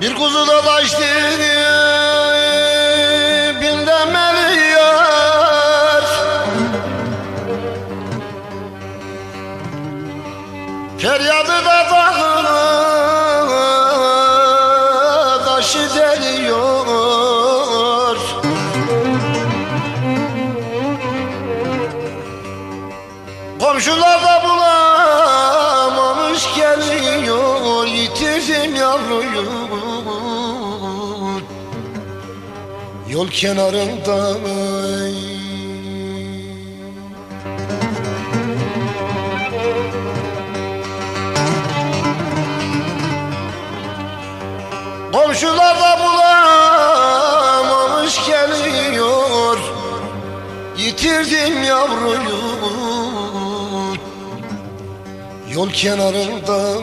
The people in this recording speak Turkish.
Bir kuzu da kaçtı bin demeli yar Feryadı da dağına taşı deliyor Komşular da bulamamış geliyor Yitirdim yavruyu Yol kenarında Komşular da bulamamış geliyor. Yitirdim yavruyu Yol kenarında